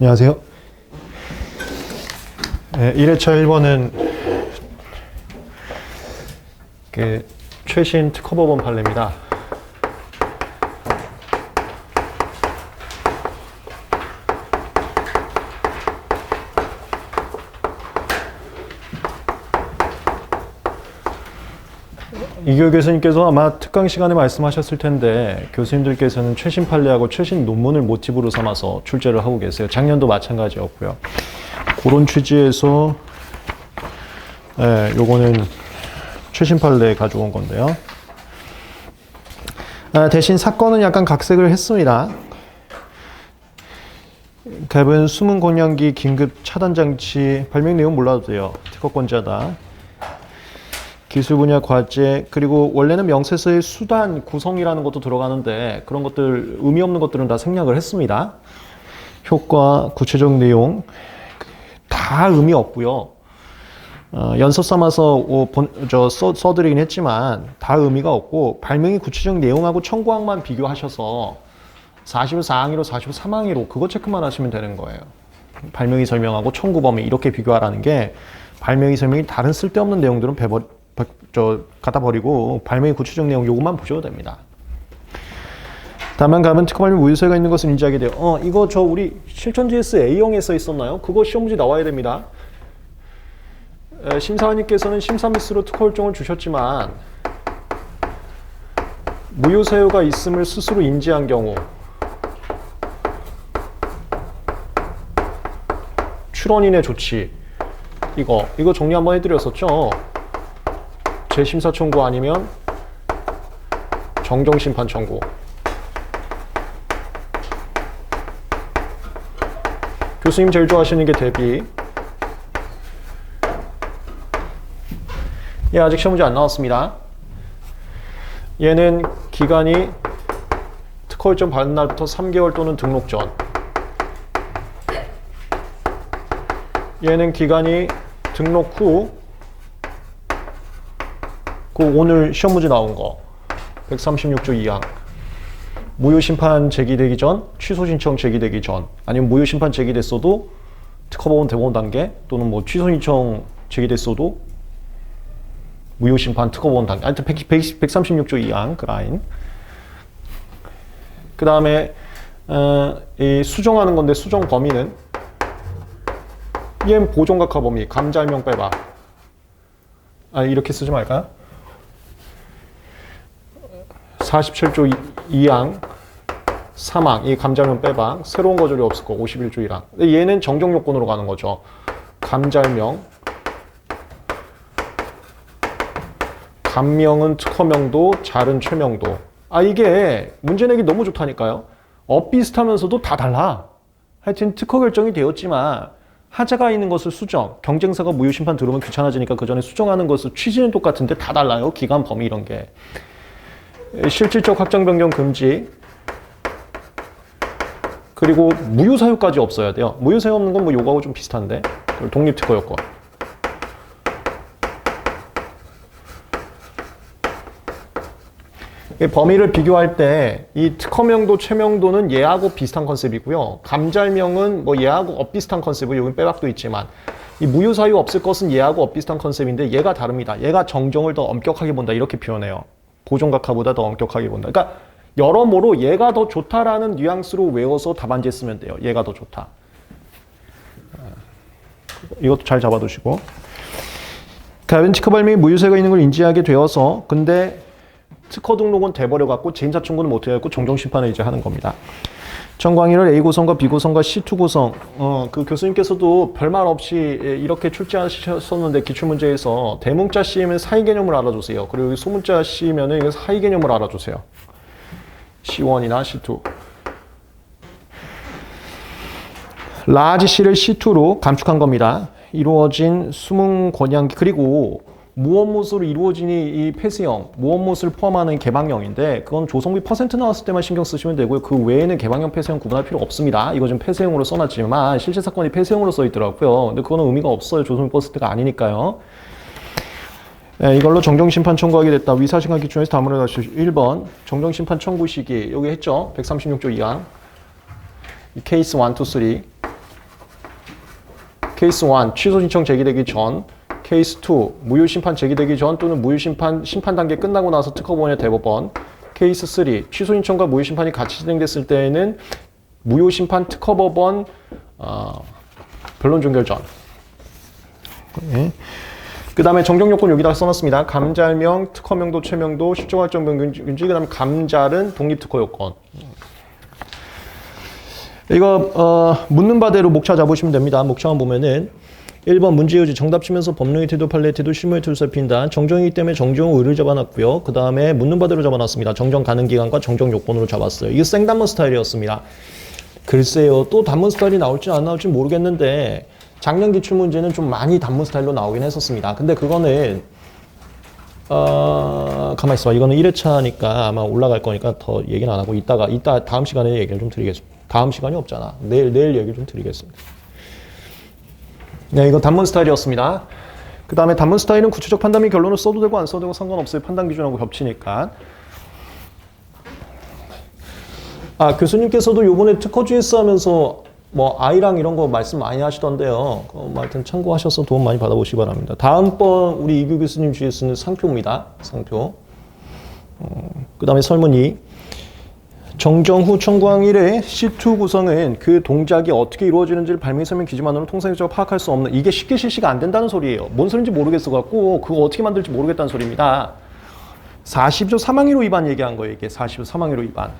안녕하세요. 네, 1회차 1번은 그 최신 특허법원 판례입니다. 이교 교수님께서 아마 특강 시간에 말씀하셨을 텐데 교수님들께서는 최신 판례하고 최신 논문을 모티브로 삼아서 출제를 하고 계세요. 작년도 마찬가지였고요. 그런 취지에서 예, 요거는 최신 판례 가져온 건데요. 아, 대신 사건은 약간 각색을 했습니다. 갭은 숨은 곤양기 긴급 차단 장치 발명 내용 몰라도 돼요. 특허권자다. 기술 분야 과제 그리고 원래는 명세서의 수단 구성이라는 것도 들어가는데 그런 것들 의미 없는 것들은 다 생략을 했습니다. 효과 구체적 내용 다 의미 없고요. 어, 연서 삼아서 어, 본, 저 써, 써드리긴 했지만 다 의미가 없고 발명의 구체적 내용하고 청구항만 비교하셔서 44항의로 43항의로 그거 체크만 하시면 되는 거예요. 발명의 설명하고 청구 범위 이렇게 비교하라는 게 발명의 설명이 다른 쓸데없는 내용들은 배버, 배- 저 갖다 버리고 발명의 구체적 내용 요것만 보셔도 됩니다. 다만 가면 특허발명 무효세가 있는 것을 인지하게 돼요. 어 이거 저 우리 실전 GS A형에 써 있었나요? 그거 시험 문제 나와야 됩니다. 에, 심사원님께서는 심사 미스로 특허 결정을 주셨지만 무효 사유가 있음을 스스로 인지한 경우 출원인의 조치 이거 이거 정리 한번 해드렸었죠. 재심사 청구 아니면 정정 심판 청구. 교수님 제일 좋아하시는 게 대비. 예, 아직 시험 문제 안 나왔습니다. 얘는 기간이 특허 일정 받은 날부터 3개월 또는 등록 전. 얘는 기간이 등록 후, 그 오늘 시험 문제 나온 거, 136조 2항. 무효 심판 제기되기 전, 취소 신청 제기되기 전, 아니면 무효 심판 제기됐어도 특허법원 대법원 단계 또는 뭐 취소 신청 제기됐어도 무효 심판 특허법원 단계. 하여튼 100, 136조 2항 그 라인. 그 다음에 어, 이 수정하는 건데 수정 범위는 얘는 보존각화 범위 감잘명 빼봐. 아 이렇게 쓰지 말까요? 47조 2항 3항 이 감잘명 빼봐 새로운 거절이 없을 거 51조 1항. 근데 얘는 정정 요건으로 가는 거죠. 감잘명. 감명은 특허명도 잘은 최명도. 아 이게 문제 내기 너무 좋다니까요. 엇비슷하면서도 다 달라. 하여튼 특허 결정이 되었지만 하자가 있는 것을 수정. 경쟁사가 무효 심판 들어오면 귀찮아지니까 그 전에 수정하는 것을 취지는 똑같은데 다 달라요. 기간 범위 이런 게 실질적 확정 변경 금지 그리고 무효 사유까지 없어야 돼요. 무효 사유 없는 건 뭐 요거하고 좀 비슷한데 독립 특허 요건. 이 범위를 비교할 때 이 특허명도 최명도는 얘하고 비슷한 컨셉이고요. 감잘명은 뭐 얘하고 엇비슷한 컨셉이고 여기 빼박도 있지만 이 무효 사유 없을 것은 얘하고 엇비슷한 컨셉인데 얘가 다릅니다. 얘가 정정을 더 엄격하게 본다 이렇게 표현해요. 보존각화보다 더 엄격하게 본다. 그러니까 여러모로 얘가 더 좋다라는 뉘앙스로 외워서 답안지에 쓰면 돼요. 얘가 더 좋다. 이것도 잘 잡아두시고. 특허 발명이 무효세가 있는 걸 인지하게 되어서 근데 특허 등록은 돼버려 갖고 재임사 청구는 못 해갖고 정정 심판을 이제 하는 겁니다. 청광일을 A 고성과 B 고성과 C2 고성 어, 그 교수님께서도 별말 없이 이렇게 출제하셨었는데 기출 문제에서 대문자 C면 사이 개념을 알아주세요. 그리고 소문자 이거 사이 개념을 알아주세요. C1이나 C2. 라지 C를 C2로 감축한 겁니다. 이루어진 숨은 권양기 그리고 무원못으로 이루어진 이 폐쇄형, 무원못을 포함하는 개방형인데 그건 조성비 퍼센트 나왔을 때만 신경 쓰시면 되고요. 그 외에는 개방형, 폐쇄형 구분할 필요 없습니다. 이거 좀 폐쇄형으로 써놨지만 실제 사건이 폐쇄형으로 써 있더라고요. 근데 그거는 의미가 없어요. 조성비 퍼센트가 아니니까요. 네, 이걸로 정정심판 청구하게 됐다. 위사실관 기준에서 다문을 다시 1번 정정심판 청구 시기 여기 했죠. 136조 2항 이 케이스 1, 2, 3 케이스 1 취소 신청 제기되기 전 케이스 2 무효 심판 제기되기 전 또는 무효 심판 심판 단계 끝나고 나서 특허법원의 대법원 케이스 3 취소 신청과 무효 심판이 같이 진행됐을 때에는 무효 심판 특허법원 어, 변론 종결 전 네. 그 다음에 정정 요건 여기다 써놨습니다. 감잘명, 특허명도, 최명도, 실종활정 변경지, 그 다음에 감잘은 독립특허 요건. 이거 어, 묻는 바대로 목차 잡으시면 됩니다. 목차만 보면은 1번 문제유지 정답 치면서 법령의 태도, 판례의 태도, 실무의 태도 살핀다. 정정이기 때문에 정정 의를 잡아놨고요. 그 다음에 묻는 바대로 잡아놨습니다. 정정 가능 기간과 정정 요건으로 잡았어요. 이거 생단문 스타일이었습니다. 글쎄요. 또 단문 스타일이 나올지 안 나올지 모르겠는데 작년 기출 문제는 좀 많이 단문 스타일로 나오긴 했었습니다. 근데 그거는 어, 가만 있어봐. 이거는 1회차니까 아마 올라갈 거니까 더 얘기는 안 하고 이따가 이따 다음 시간에 얘기를 좀 드리겠습니다. 다음 시간이 없잖아. 내일 내일 얘기를 좀 드리겠습니다. 네, 이거 단문 스타일이었습니다. 그 다음에 단문 스타일은 구체적 판단 및 결론을 써도 되고 안 써도 되고 상관없어요. 판단 기준하고 겹치니까. 아, 교수님께서도 요번에 특허 GS 하면서 뭐 아이랑 이런 거 말씀 많이 하시던데요. 그뭐 하여튼 참고하셔서 도움 많이 받아보시기 바랍니다. 다음번 우리 이규 교수님 GS는 상표입니다. 상표. 어, 그 다음에 설문이 정정 후 청구항 일의 C2 구성은 그 동작이 어떻게 이루어지는지를 발명 설명 기준만으로 통상적으로 파악할 수 없는 이게 쉽게 실시가 안 된다는 소리예요. 뭔 소리인지 모르겠어 갖고 그거 어떻게 만들지 모르겠다는 소리입니다. 40조 사망의로 위반 얘기한 거예요. 이게 40조 사망의로 위반.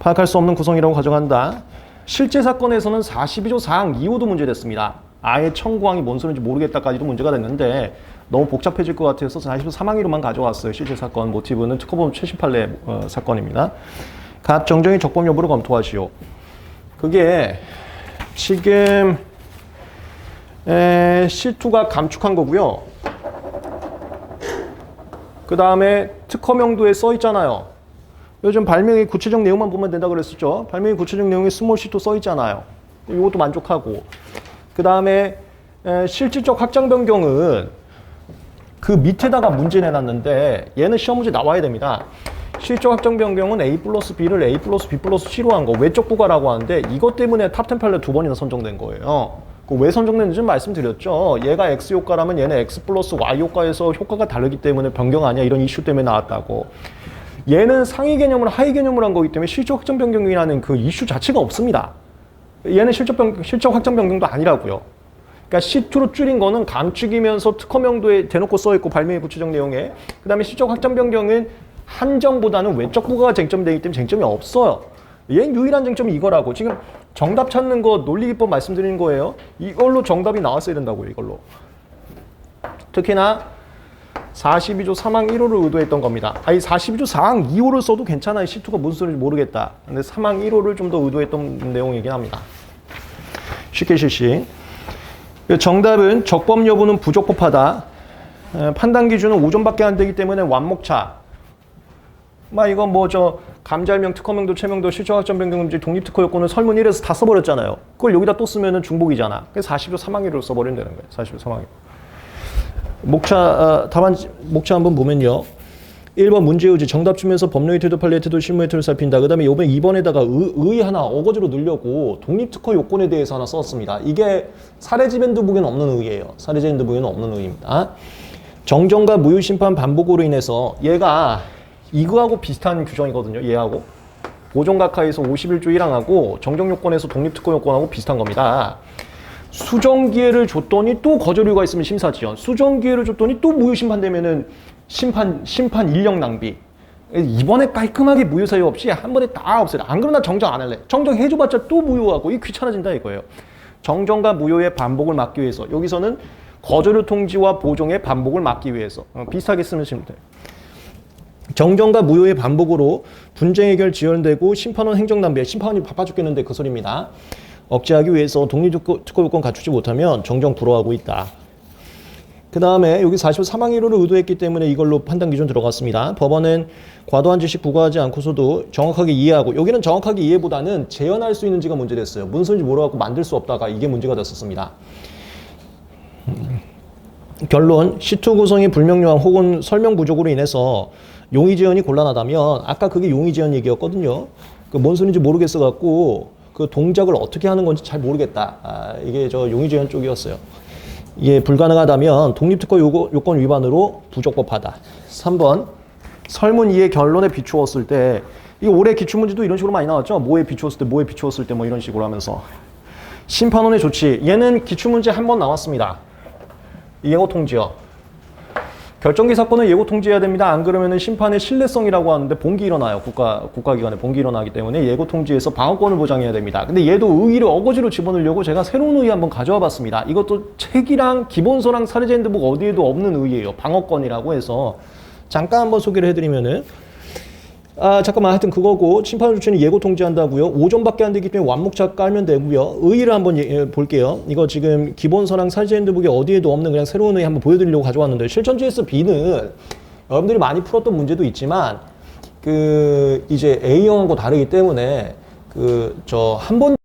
파악할 수 없는 구성이라고 가정한다. 실제 사건에서는 42조 4항 2호도 문제됐습니다. 아예 청구항이 뭔 소리인지 모르겠다까지도 문제가 됐는데 너무 복잡해질 것 같아서 40조 3항1로만 가져왔어요. 실제 사건 모티브는 특허법 최신 판례 어, 사건입니다. 각 정정의 적법 여부를 검토하시오. 그게 지금 에, C2가 감축한 거고요. 그 다음에 특허명도에 써 있잖아요. 요즘 발명의 구체적 내용만 보면 된다 그랬었죠. 발명의 구체적 내용에 스몰 시도 써 있잖아요. 이것도 만족하고. 그 다음에 실질적 확장 변경은 그 밑에다가 문제 내놨는데 얘는 시험 문제 나와야 됩니다. 실적 확장 변경은 A 플러스 B를 A 플러스 B 플러스 C로 한 거. 외적 부가라고 하는데 이것 때문에 탑10 판례 두 번이나 선정된 거예요. 그왜 선정됐는지 좀 말씀드렸죠. 얘가 X 효과라면 얘는 X 플러스 Y 효과에서 효과가 다르기 때문에 변경 아니야. 이런 이슈 때문에 나왔다고. 얘는 상위 개념으로 하위 개념으로 한 거기 때문에 실적 확정 변경이라는 그 이슈 자체가 없습니다. 얘는 실적, 변, 실적 확정 변경도 아니라고요. 그러니까 C2로 줄인 거는 감축이면서 특허명도에 대놓고 써있고 발명의 구체적 내용에 그 다음에 실적 확정 변경은 한정보다는 외적 부가가 쟁점되기 때문에 쟁점이 없어요. 얘는 유일한 쟁점이 이거라고. 지금 정답 찾는 거 논리기법 말씀드리는 거예요. 이걸로 정답이 나왔어야 된다고요. 이걸로. 특히나 42조 3항 1호를 의도했던 겁니다. 아니 42조 4항 2호를 써도 괜찮아요. C2가 무슨 소리인지 모르겠다. 근데 3항 1호를 좀 더 의도했던 내용이긴 합니다. 쉽게 실시. 정답은 적법 여부는 부적법하다. 판단 기준은 5점밖에 안 되기 때문에 완목차. 막 이건 뭐 저 감잘명, 특허명도, 최명도, 실적학점 변경금지, 독립특허 요건을 설문 1에서 다 써버렸잖아요. 그걸 여기다 또 쓰면은 중복이잖아. 그래서 40조 3항 1호를 써버리면 되는 거예요. 40조 3항 1호. 목차 어, 답안 목차 한번 보면요. 1번 문제유지 정답 주면서 법령의 태도, 판례의 태도, 실무의 태도를 살핀다. 그 다음에 이번에 2번에다가 의, 의 하나 어거지로 넣으려고 독립특허 요건에 대해서 하나 썼습니다. 이게 사례지밴드북에는 없는 의예요. 사례지밴드북에는 없는 의입니다. 정정과 무효심판 반복으로 인해서 얘가 이거하고 비슷한 규정이거든요. 얘하고. 보존각하에서 51조 1항하고 정정요건에서 독립특허 요건하고 비슷한 겁니다. 수정 기회를 줬더니 또 거절 이유가 있으면 심사 지연. 수정 기회를 줬더니 또 무효 심판 되면은 심판 심판 인력 낭비. 이번에 깔끔하게 무효 사유 없이 한 번에 다 없애라. 안 그러나 정정 안 할래. 정정 해줘봤자 또 무효하고 이 귀찮아진다 이거예요. 정정과 무효의 반복을 막기 위해서 여기서는 거절 통지와 보정의 반복을 막기 위해서 어, 비슷하게 쓰면 됩니다. 정정과 무효의 반복으로 분쟁 해결 지연되고 심판원 행정 낭비. 심판원이 바빠 죽겠는데 그 소리입니다. 억제하기 위해서 독립특허 요건 갖추지 못하면 정정 불허하고 있다. 그 다음에 여기 43항 1호를 의도했기 때문에 이걸로 판단 기준 들어갔습니다. 법원은 과도한 지식 부과하지 않고서도 정확하게 이해하고 여기는 정확하게 이해보다는 재현할 수 있는지가 문제됐어요. 무슨 소리인지 모르고 만들 수 없다가 이게 문제가 됐었습니다. 결론 C2 구성이 불명료함 혹은 설명 부족으로 인해서 용의 제한이 곤란하다면 아까 그게 용의 제한 얘기였거든요. 그 뭔 소리인지 모르겠어 갖고 그 동작을 어떻게 하는 건지 잘 모르겠다. 아, 이게 저 용의 제한 쪽이었어요. 이게 불가능하다면 독립특허 요건 위반으로 부적법하다. 3번 설문 2의 결론에 비추었을 때 이 올해 기출문제도 이런 식으로 많이 나왔죠. 뭐에 비추었을 때 뭐에 비추었을 때 뭐 이런 식으로 하면서 심판원의 조치 얘는 기출문제 한 번 나왔습니다. 예고 통지요. 결정기 사건은 예고 통지해야 됩니다. 안 그러면은 심판의 신뢰성이라고 하는데 봉기 일어나요. 국가 국가기관에 봉기 일어나기 때문에 예고 통지에서 방어권을 보장해야 됩니다. 근데 얘도 의의를 어거지로 집어넣으려고 제가 새로운 의의 한번 가져와 봤습니다. 이것도 책이랑 기본서랑 사례제인드북 어디에도 없는 의의예요. 방어권이라고 해서 잠깐 한번 소개를 해드리면은 아 잠깐만 하여튼 그거고 심판 조치는 예고 통지한다고요. 5점밖에 안 되기 때문에 완목차 깔면 되고요. 의의를 한번 예, 예, 볼게요. 이거 지금 기본서랑 사제 핸드북에 어디에도 없는 그냥 새로운 의의 한번 보여드리려고 가져왔는데 실천 GSB는 여러분들이 많이 풀었던 문제도 있지만 그 이제 A형하고 다르기 때문에 그 저 한 번